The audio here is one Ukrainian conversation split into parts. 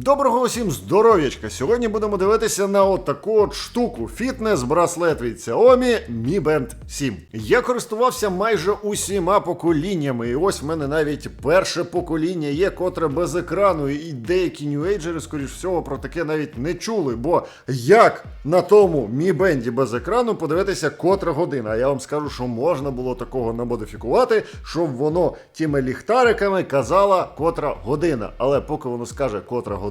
Доброго усім здоров'ячка! Сьогодні будемо дивитися на отаку от штуку фітнес-браслет від Xiaomi Mi Band 7. Я користувався майже усіма поколіннями, і ось в мене навіть перше покоління є, котре без екрану, і деякі ньюейджери, скоріш всього, про таке навіть не чули. Бо як на тому Mi Band без екрану подивитися котра година? А я вам скажу, що можна було такого намодифікувати, щоб воно тими ліхтариками казала котра година. Але поки воно скаже котра година,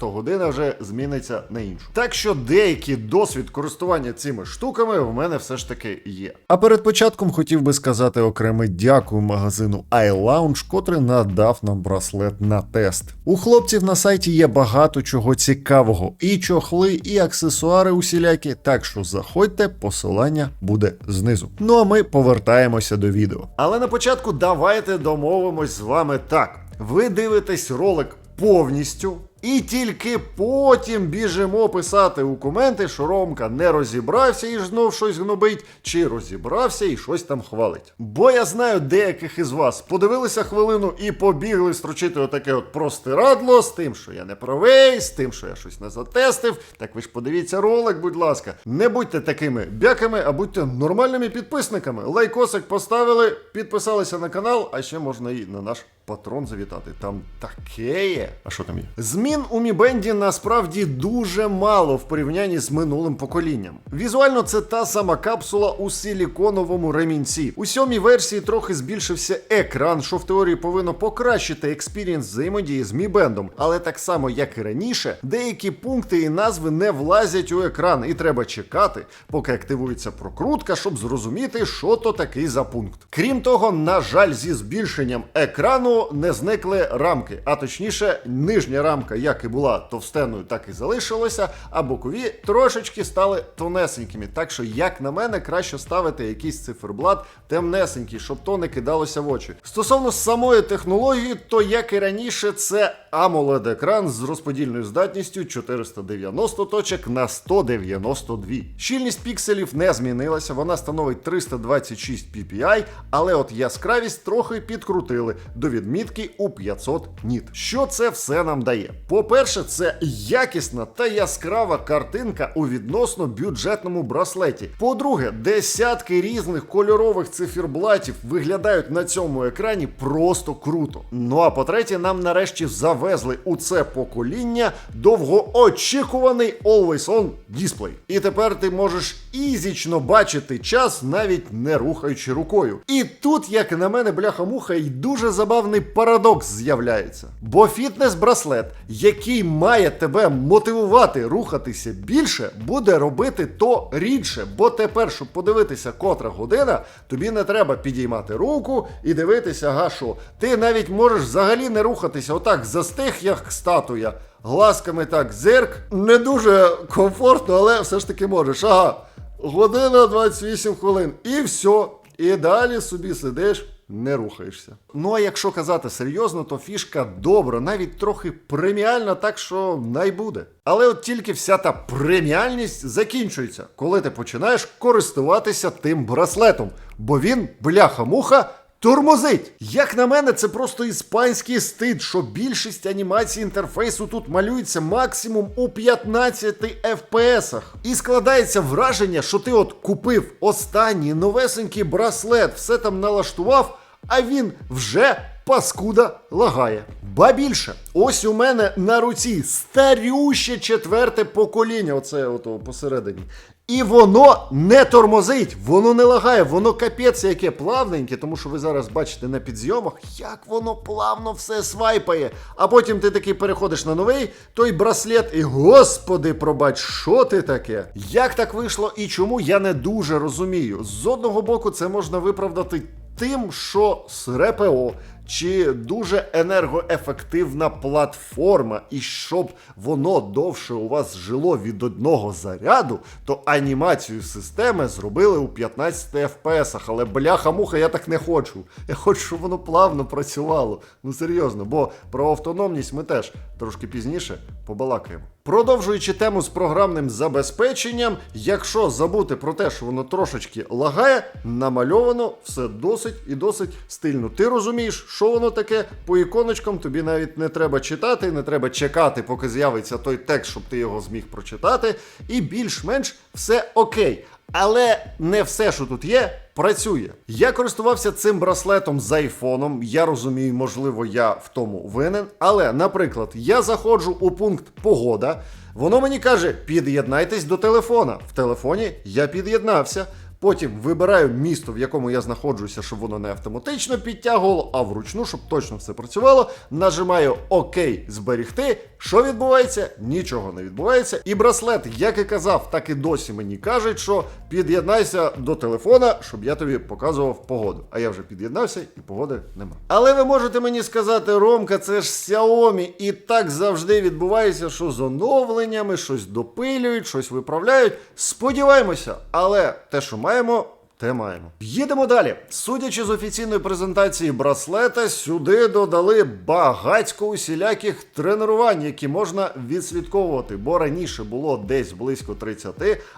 то година вже зміниться на іншу. Так що деякий досвід користування цими штуками в мене все ж таки є. А перед початком хотів би сказати окреме дякую магазину iLounge, котрий надав нам браслет на тест. У хлопців на сайті є багато чого цікавого, і чохли, і аксесуари усілякі. Так що заходьте, посилання буде знизу. Ну а ми повертаємося до відео. Але на початку давайте домовимось з вами так. Ви дивитесь ролик повністю. І тільки потім біжимо писати у коменти, що Ромка не розібрався і ж знов щось гнобить, чи розібрався і щось там хвалить. Бо я знаю деяких із вас подивилися хвилину і побігли строчити отаке от простирадло з тим, що я не правий, з тим, що я щось не затестив. Так ви ж подивіться ролик, будь ласка. Не будьте такими бяками, а будьте нормальними підписниками. Лайкосик поставили, підписалися на канал, а ще можна і на наш патрон завітати. Там таке є. А що там є? Змін у Мібенді насправді дуже мало в порівнянні з минулим поколінням. Візуально це та сама капсула у силіконовому ремінці. У сьомій версії трохи збільшився екран, що в теорії повинно покращити експірієнс взаємодії з Мібендом. Але так само, як і раніше, деякі пункти і назви не влазять у екран, і треба чекати, поки активується прокрутка, щоб зрозуміти, що то такий за пункт. Крім того, на жаль, зі збільшенням екрану не зникли рамки, а точніше, нижня рамка, як і була товстеною, так і залишилася, а бокові трошечки стали тонесенькими. Так що, як на мене, краще ставити якийсь циферблат темнесенький, щоб то не кидалося в очі. Стосовно самої технології, то як і раніше, це amoled екран з розподільною здатністю 490 точок на 192. Щільність пікселів не змінилася, вона становить 326 ppi, але от яскравість трохи підкрутили до відмітки у 500 ніт. Що це все нам дає? По-перше, це якісна та яскрава картинка у відносно бюджетному браслеті. По-друге, десятки різних кольорових циферблатів виглядають на цьому екрані просто круто. Ну а по-третє, нам нарешті завезли у це покоління довгоочікуваний Always On дисплей. І тепер ти можеш ізічно бачити час, навіть не рухаючи рукою. І тут, як на мене, бляха-муха, й дуже забавний парадокс з'являється. Бо фітнес-браслет, який має тебе мотивувати рухатися більше, буде робити то рідше. Бо тепер, щоб подивитися, котра година, тобі не треба підіймати руку і дивитися, га що. Ти навіть можеш взагалі не рухатися, отак застиг, як статуя. Глазками так зирк. Не дуже комфортно, але все ж таки можеш. Ага, година 28 хвилин. І все. І далі собі сидиш. Не рухаєшся. Ну а якщо казати серйозно, то фішка добра, навіть трохи преміальна, так що най буде. Але от тільки вся та преміальність закінчується, коли ти починаєш користуватися тим браслетом, бо він, бляха-муха, Тормозить! Як на мене, це просто іспанський стид, що більшість анімацій інтерфейсу тут малюється максимум у 15 FPS. І складається враження, що ти от купив останній новесенький браслет, все там налаштував, а він вже паскуда лагає. Ба більше, ось у мене на руці старюще четверте покоління, оце ото посередині. І воно не тормозить, воно не лагає, воно капець яке плавненьке, тому що ви зараз бачите на підзйомах, як воно плавно все свайпає. А потім ти таки переходиш на новий той браслет, і господи, пробач, що ти таке? Як так вийшло і чому я не дуже розумію. З одного боку, це можна виправдати тим, що з РПО чи дуже енергоефективна платформа, і щоб воно довше у вас жило від одного заряду, то анімацію системи зробили у 15 FPS. Але бляха-муха, я так не хочу. Я хочу, щоб воно плавно працювало. Ну серйозно, бо про автономність ми теж трошки пізніше побалакаємо. Продовжуючи тему з програмним забезпеченням, якщо забути про те, що воно трошечки лагає, намальовано все досить і досить стильно. Ти розумієш, що воно таке по іконочкам, тобі навіть не треба читати, не треба чекати, поки з'явиться той текст, щоб ти його зміг прочитати. І більш-менш все окей. Але не все, що тут є, працює. Я користувався цим браслетом з айфоном. Я розумію, можливо, я в тому винен. Але, наприклад, я заходжу у пункт погода. Воно мені каже: під'єднайтесь до телефона. В телефоні я під'єднався. Потім вибираю місто, в якому я знаходжуся, щоб воно не автоматично підтягувало, а вручну, щоб точно все працювало. Нажимаю ОК зберігти. Що відбувається? Нічого не відбувається. І браслет, як і казав, так і досі мені кажуть, що під'єднайся до телефона, щоб я тобі показував погоду. А я вже під'єднався і погоди нема. Але ви можете мені сказати, Ромка, це ж Xiaomi, і так завжди відбувається, що з оновленнями щось допилюють, щось виправляють. Сподіваємося, але те, що маємо. Те маємо. Їдемо далі. Судячи з офіційної презентації браслета, сюди додали багатько усіляких тренувань, які можна відслідковувати, бо раніше було десь близько 30,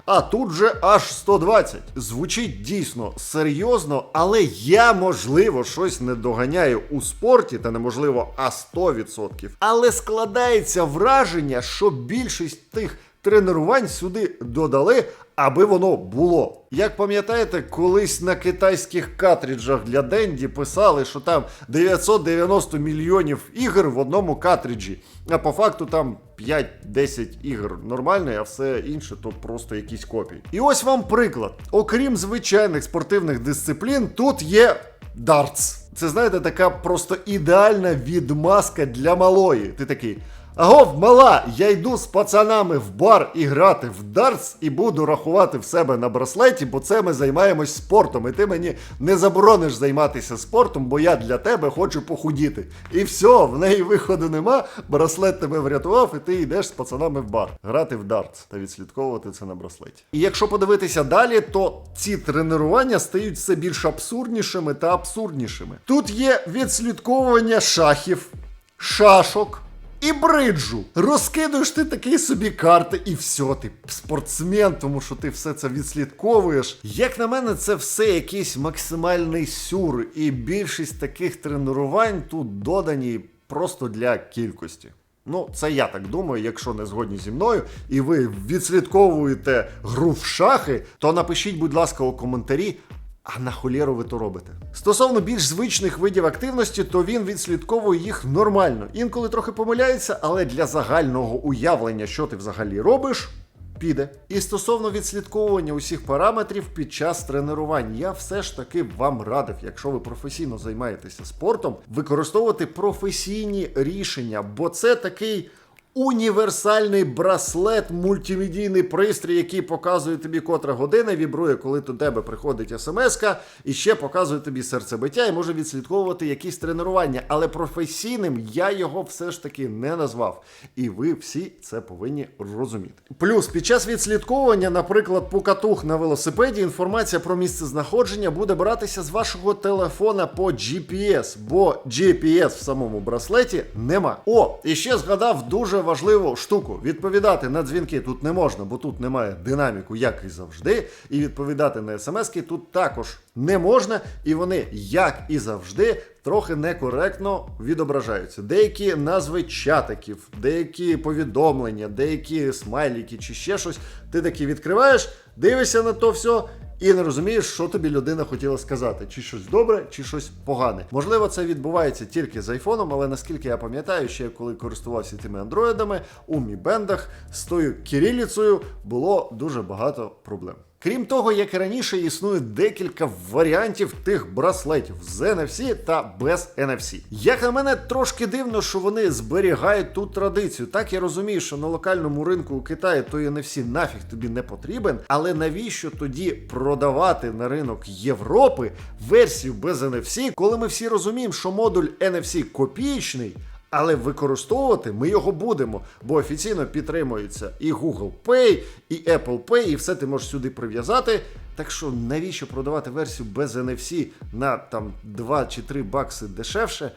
а тут же аж 120. Звучить дійсно серйозно, але я, можливо, щось не доганяю у спорті, та неможливо, а 100%. Але складається враження, що більшість тих тренувань сюди додали, аби воно було. Як пам'ятаєте, колись на китайських картриджах для Денді писали, що там 990 мільйонів ігор в одному картриджі, а по факту там 5-10 ігор нормально, а все інше то просто якісь копії. І ось вам приклад: окрім звичайних спортивних дисциплін, тут є дартс. Це знаєте, така просто ідеальна відмазка для малої. Ти такий. Агов, мала, я йду з пацанами в бар і грати в дартс і буду рахувати в себе на браслеті, бо це ми займаємось спортом. І ти мені не заборониш займатися спортом, бо я для тебе хочу похудіти. І все, в неї виходу нема. Браслет тебе врятував, і ти йдеш з пацанами в бар грати в дартс та відслідковувати це на браслеті. І якщо подивитися далі, то ці тренування стають все більш абсурднішими та абсурднішими. Тут є відслідковування шахів, шашок. І бриджу. Розкидуєш ти такий собі карти, і все, ти спортсмен, тому що ти все це відслідковуєш. Як на мене, це все якийсь максимальний сюр, і більшість таких тренувань тут додані просто для кількості. Ну, це я так думаю, якщо не згодні зі мною, і ви відслідковуєте гру в шахи, то напишіть, будь ласка, у коментарі. А на холєру ви то робите. Стосовно більш звичних видів активності, то він відслідковує їх нормально. Інколи трохи помиляється, але для загального уявлення, що ти взагалі робиш, піде. І стосовно відслідковування усіх параметрів під час тренувань, я все ж таки вам радив, якщо ви професійно займаєтеся спортом, використовувати професійні рішення, бо це такий. Універсальний браслет, мультимедійний пристрій, який показує тобі котра година, вібрує, коли до тебе приходить смс і ще показує тобі серцебиття і може відслідковувати якісь тренування. Але професійним я його все ж таки не назвав. І ви всі це повинні розуміти. Плюс під час відслідковування, наприклад, покатух на велосипеді, інформація про місце знаходження буде братися з вашого телефона по GPS, бо GPS в самому браслеті нема. О, і ще згадав дуже важливу штуку. Відповідати на дзвінки тут не можна, бо тут немає динаміку, як і завжди. І відповідати на смски тут також не можна, і вони, як і завжди, трохи некоректно відображаються. Деякі назви чатиків, деякі повідомлення, деякі смайліки чи ще щось. Ти таки відкриваєш, дивишся на то все. І не розумієш, що тобі людина хотіла сказати, чи щось добре, чи щось погане. Можливо, це відбувається тільки з айфоном, але наскільки я пам'ятаю, ще коли користувався тими андроїдами, у мібендах з тою кириліцею було дуже багато проблем. Крім того, як і раніше, існує декілька варіантів тих браслетів з NFC та без NFC. Як на мене, трошки дивно, що вони зберігають ту традицію. Так я розумію, що на локальному ринку у Китаї той NFC нафіг тобі не потрібен, але навіщо тоді продавати на ринок Європи версію без NFC, коли ми всі розуміємо, що модуль NFC копієчний? Але використовувати ми його будемо, бо офіційно підтримується і Google Pay, і Apple Pay, і все ти можеш сюди прив'язати. Так що навіщо продавати версію без NFC на там 2 чи 3 бакси дешевше?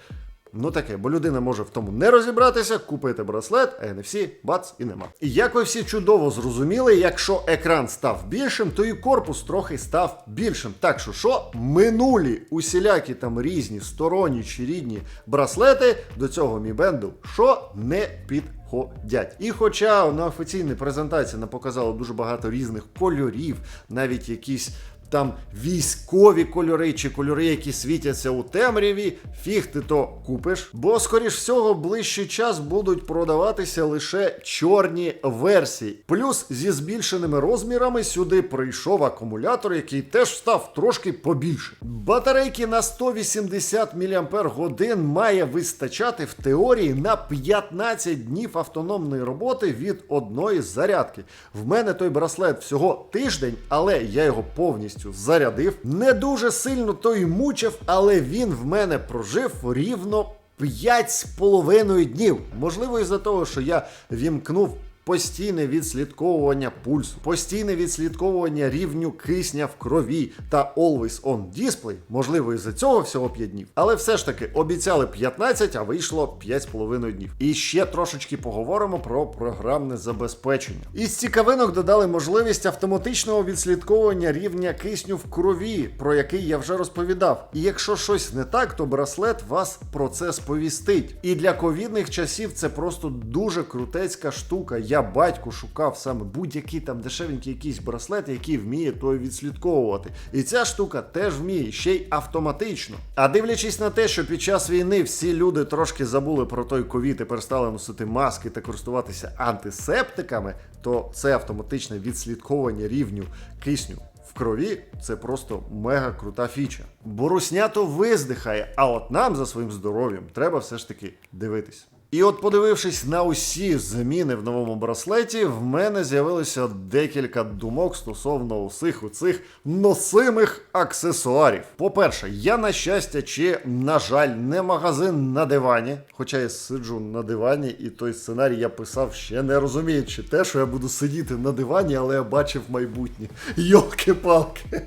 Ну таке, бо людина може в тому не розібратися, купити браслет, а NFC, бац, і нема. І як ви всі чудово зрозуміли, якщо екран став більшим, то і корпус трохи став більшим. Так що, що минулі усілякі там різні сторонні чи рідні браслети до цього Mi Band, що не підходять. І хоча на офіційній презентації нам показало дуже багато різних кольорів, навіть якісь. Там військові кольори чи кольори, які світяться у темряві, фіг ти то купиш. Бо, скоріш всього, ближчий час будуть продаватися лише чорні версії. Плюс зі збільшеними розмірами сюди прийшов акумулятор, який теж став трошки побільше. Батарейки на 180 мАч має вистачати в теорії на 15 днів автономної роботи від одної зарядки. В мене той браслет всього тиждень, але я його повністю зарядив. Не дуже сильно той мучив, але він в мене прожив рівно 5,5 днів. Можливо, із-за того, що я вімкнув. Постійне відслідковування пульсу, постійне відслідковування рівню кисня в крові та Always On Display, можливо, із-за цього всього 5 днів. Але все ж таки обіцяли 15, а вийшло 5,5 днів. І ще трошечки поговоримо про програмне забезпечення. Із цікавинок додали можливість автоматичного відслідковування рівня кисню в крові, про який я вже розповідав. І якщо щось не так, то браслет вас про це сповістить. І для ковідних часів це просто дуже крутецька штука. Я батьку шукав саме будь-який там дешевенький якийсь браслет, який вміє той відслідковувати. І ця штука теж вміє, ще й автоматично. А дивлячись на те, що під час війни всі люди трошки забули про той ковід і перестали носити маски та користуватися антисептиками, то це автоматичне відслідковування рівню кисню. В крові це просто мега крута фіча. Бо руснято виздихає, а от нам за своїм здоров'ям треба все ж таки дивитись. І от, подивившись на усі зміни в новому браслеті, в мене з'явилося декілька думок стосовно усіх оцих носимих аксесуарів. По-перше, я на щастя чи, на жаль, не магазин на дивані. Хоча я сиджу на дивані, і той сценарій я писав ще не розуміючи те, що я буду сидіти на дивані, але я бачив майбутнє. Йолки-палки.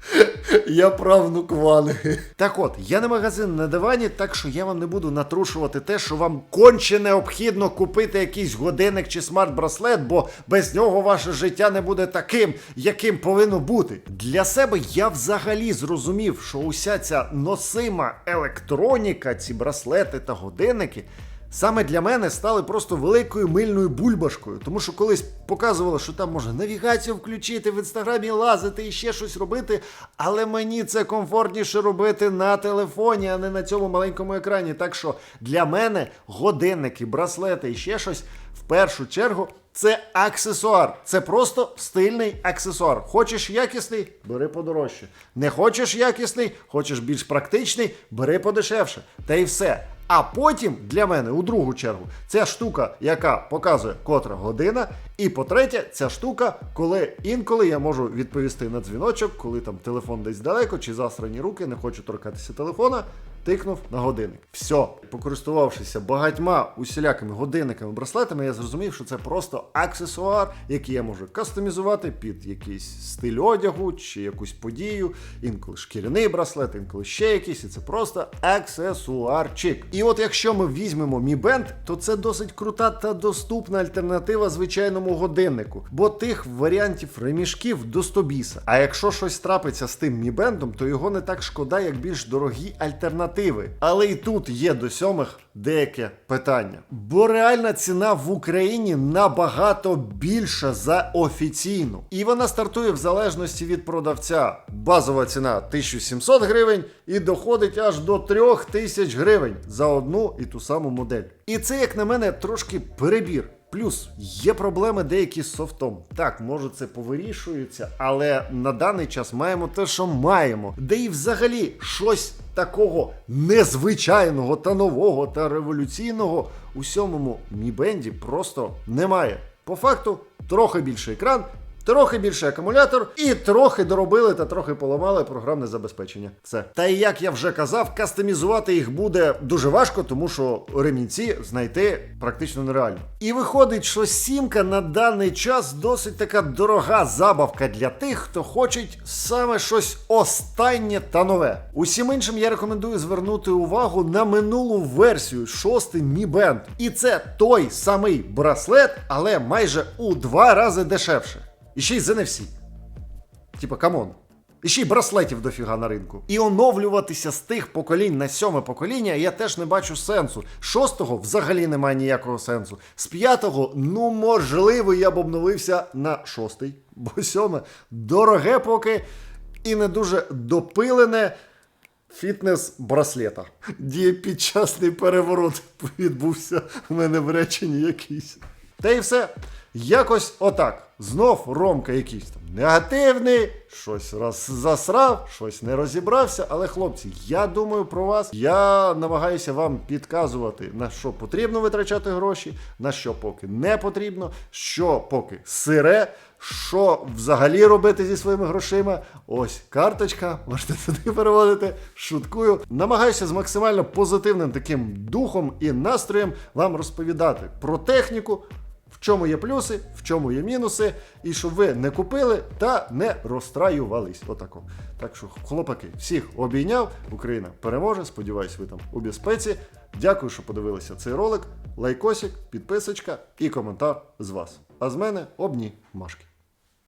Я правнук Вани. Так от, я не магазин на дивані, так що я вам не буду натрушувати те, що вам конче необхідно купити якийсь годинник чи смарт-браслет, бо без нього ваше життя не буде таким, яким повинно бути. Для себе я взагалі зрозумів, що уся ця носима електроніка, ці браслети та годинники. Саме для мене стали просто великою мильною бульбашкою, тому що колись показувало, що там можна навігацію включити, в інстаграмі лазити і ще щось робити. Але мені це комфортніше робити на телефоні, а не на цьому маленькому екрані. Так що для мене годинники, браслети і ще щось в першу чергу. Це аксесуар, це просто стильний аксесуар. Хочеш якісний, бери подорожче. Не хочеш якісний, хочеш більш практичний, бери подешевше. Та й все. А потім для мене у другу чергу ця штука, яка показує котра година. І по-третє, ця штука, коли інколи я можу відповісти на дзвіночок, коли там телефон десь далеко чи засрані руки, не хочу торкатися телефона. Тикнув на годинник. Все, покористувавшися багатьма усілякими годинниками, браслетами, я зрозумів, що це просто аксесуар, який я можу кастомізувати під якийсь стиль одягу чи якусь подію. Інколи шкіряний браслет, інколи ще якийсь, і це просто аксесуарчик. І от якщо ми візьмемо Mi Band, то це досить крута та доступна альтернатива звичайному годиннику, бо тих варіантів ремішків до 100 біса. А якщо щось трапиться з тим Mi Band, то його не так шкода, як більш дорогі альтернативи. Але і тут є до сьомих деяке питання. Бо реальна ціна в Україні набагато більша за офіційну. І вона стартує в залежності від продавця. Базова ціна 1700 гривень і доходить аж до 3000 гривень за одну і ту саму модель. І це, як на мене, трошки перебір. Плюс є проблеми деякі з софтом. Так, може це повирішується, але на даний час маємо те, що маємо. Де і взагалі щось такого незвичайного та нового та революційного у сьомому Mi Band просто немає. По факту, трохи більший екран, трохи більший акумулятор і трохи доробили та трохи поламали програмне забезпечення. Все. Та і як я вже казав, кастомізувати їх буде дуже важко, тому що ремінці знайти практично нереально. І виходить, що сімка на даний час досить така дорога забавка для тих, хто хоче саме щось останнє та нове. Усім іншим я рекомендую звернути увагу на минулу версію 6 Mi Band. І це той самий браслет, але майже у два рази дешевше. І ще й з. Типа, камон. І ще й браслетів дофіга на ринку. І оновлюватися з тих поколінь на сьоме покоління я теж не бачу сенсу. Шостого взагалі немає ніякого сенсу. З п'ятого, ну можливо, я б обновився на шостий, бо сьоме дороге поки і не дуже допилене фітнес браслета. Дієпідчасний переворот відбувся в мене в реченні якийсь. Та і все. Якось отак. Знов Ромка якийсь там негативний, щось раз засрав, щось не розібрався. Але хлопці, я думаю про вас. Я намагаюся вам підказувати, на що потрібно витрачати гроші, на що поки не потрібно, що поки сире. Що взагалі робити зі своїми грошима? Ось карточка, можете туди переводити. Шуткую. Намагаюся з максимально позитивним таким духом і настроєм вам розповідати про техніку, в чому є плюси, в чому є мінуси, і щоб ви не купили та не розстраювались. Отако. Так що, хлопаки, всіх обійняв. Україна переможе. Сподіваюсь, ви там у безпеці. Дякую, що подивилися цей ролик. Лайкосик, підписочка і коментар з вас. А з мене обні машки.